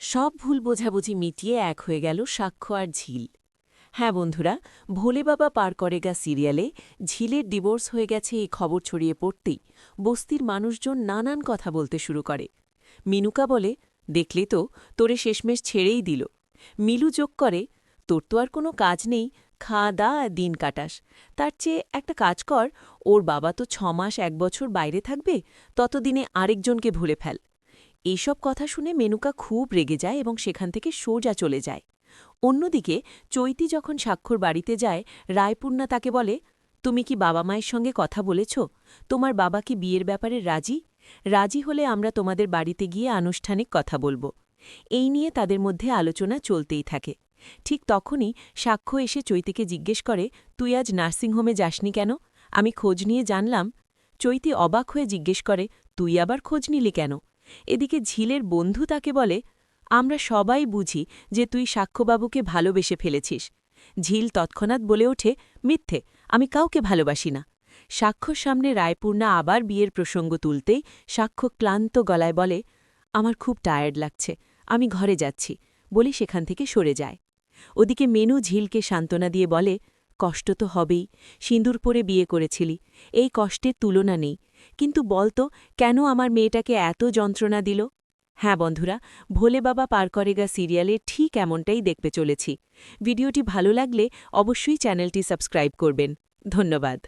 সব ভুল বোঝাবুঝি মিটিয়ে এক হয়ে গেল সাক্ষ্য আর ঝিল। হ্যাঁ বন্ধুরা, ভোলে বাবা পার করেগা সিরিয়ালে ঝিলের ডিভোর্স হয়ে গেছে এই খবর ছড়িয়ে পড়তেই বস্তির মানুষজন নানান কথা বলতে শুরু করে। মিনুকা বলে, দেখলে তো, তোরে শেষমেশ ছেড়েই দিল। মিলু যোগ করে, তোর তো আর কোনো কাজ নেই, খা, দা, দিন কাটাস। তার চেয়ে একটা কাজ কর, ওর বাবা তো ছমাস এক বছর বাইরে থাকবে, ততদিনে আরেকজনকে ভুলে ফেল। এইসব কথা শুনে মেনুকা খুব রেগে যায় এবং সেখান থেকে সোজা চলে যায়। অন্যদিকে, চৈতি যখন স্বাক্ষর বাড়িতে যায়, রায়পূর্ণা তাকে বলে, তুমি কি বাবা মায়ের সঙ্গে কথা বলেছ? তোমার বাবা কি বিয়ের ব্যাপারে রাজি? রাজি হলে আমরা তোমাদের বাড়িতে গিয়ে আনুষ্ঠানিক কথা বলব। এই নিয়ে তাদের মধ্যে আলোচনা চলতেই থাকে। ঠিক তখনই সাক্ষ্য এসে চৈতিকে জিজ্ঞেস করে, তুই আজ নার্সিংহোমে যাসনি কেন? আমি খোঁজ নিয়ে জানলাম। চৈতি অবাক হয়ে জিজ্ঞেস করে, তুই আবার খোঁজ নিলি কেন? এদিকে ঝিলের বন্ধু তাকে বলে, আমরা সবাই বুঝি যে তুই সাক্ষ্যবাবুকে ভালোবেসে ফেলেছিস। ঝিল তৎক্ষণাৎ বলে ওঠে, মিথ্যে, আমি কাউকে ভালোবাসি না। সাক্ষ্যর সামনে রায়পূর্ণা আবার বিয়ের প্রসঙ্গ তুলতেই সাক্ষ্য ক্লান্ত গলায় বলে, আমার খুব টায়ার্ড লাগছে, আমি ঘরে যাচ্ছি, বলে সেখান থেকে সরে যায়। ওদিকে মেনু ঝিলকে সান্ত্বনা দিয়ে বলে, কষ্ট তো হবেই, সিঁদুর পরে বিয়ে করেছিলি, এই কষ্টের তুলনা নেই কিন্তু বলতো কেন আমার মেয়েটাকে এত যন্ত্রণা দিল? হ্যাঁ বন্ধুরা, ভোলে বাবা পার করেগা সিরিয়ালে ঠিক এমনটাই দেখতে চলেছি। ভিডিওটি ভালো লাগলে অবশ্যই চ্যানেলটি সাবস্ক্রাইব করবেন। ধন্যবাদ।